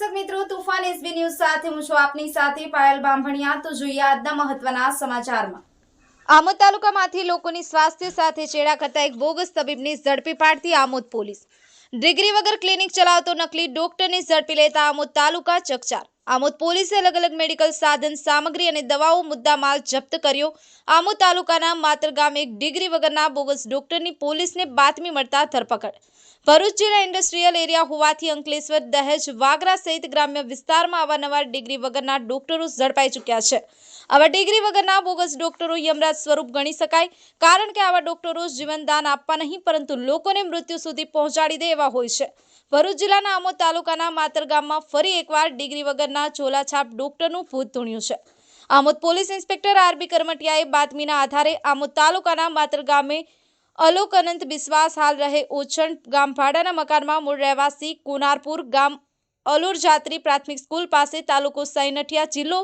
કરું તુફાન SB news સાથે હું છું આપની સાથે પાયલ બાંભણિયા. તો જોઈએ આજના મહત્વના સમાચારમાં. આમોદ તાલુકામાંથી લોકોની સ્વાસ્થ્ય સાથે ચેડા કરતા એક બોગસ તબીબની ઝડપી પાડતી આમોદ પોલીસ. ડિગ્રી વગર ક્લિનિક ચલાવતો નકલી ડોક્ટરને ઝડપી લેતા આમોદ તાલુકા ચકચાર. આમોદ પોલીસે અલગ અલગ મેડિકલ સાધન, સામગ્રી અને દવાઓ મુદ્દામાલ જપ્ત કર્યો. આમોદ તાલુકાના માતર ગામે એક ડિગ્રી વગરના બોગસ ડોક્ટરની પોલીસને બાતમી મળતા ધરપકડ. ભરૂચ જિલ્લા ઇન્ડસ્ટ્રીયલ એરિયા હોવાથી અંકલેશ્વર, દહેજ, વાગરા સહિત ગ્રામ્ય વિસ્તારમાં અવારનવાર ડિગ્રી વગરના ડોક્ટરો ઝડપાઈ ચૂક્યા છે. આવા ડિગ્રી વગરના બોગસ ડોક્ટરો યમરાજ સ્વરૂપ ગણી શકાય, કારણ કે આવા ડોક્ટરો જીવનદાન આપવા નહીં, પરંતુ લોકોને મૃત્યુ સુધી પહોંચાડી દે એવા હોય છે. ભરૂચ જિલ્લાના આમોદ તાલુકાના માતર ગામમાં ફરી એકવાર ડિગ્રી વગરના ઝોલાછાપ ડોક્ટરનું ભૂત ધૂણ્યું છે. Amod police inspector R B કરમટિયાએ બાતમીના આધારે આમોદ તાલુકાના માતર ગામે અલોક અનંત બિસ્વાસ હાલ રહે ઓછણ ગામ ભાડાના મકાનમાં મૂળ રહેવાસી કુનારપુર ગામ અલુર જાત્રી પ્રાથમિક સ્કૂલ પાસે તાલુકો સૈનઠિયા જિલ્લો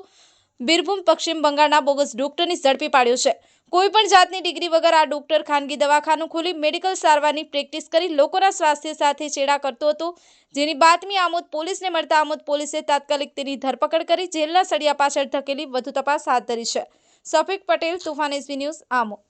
બિરભૂમ પશ્ચિમ બંગાળના બોગસ ડોક્ટરની ઝડપી પાડ્યો છે. કોઈ પણ જાતની ડિગ્રી વગર આ ડોક્ટર ખાનગી દવાખાનું ખોલી મેડિકલ સારવારની પ્રેક્ટિસ કરી લોકોના સ્વાસ્થ્ય સાથે ચેડા કરતો હતો. જેની બાતમી આમોદ પોલીસને મળતા આમોદ પોલીસે તાત્કાલિક તેની ધરપકડ કરી જેલના સળિયા પાછળ ધકેલી વધુ તપાસ હાથ ધરી છે. Safik Patel, Toofan SB news Amod.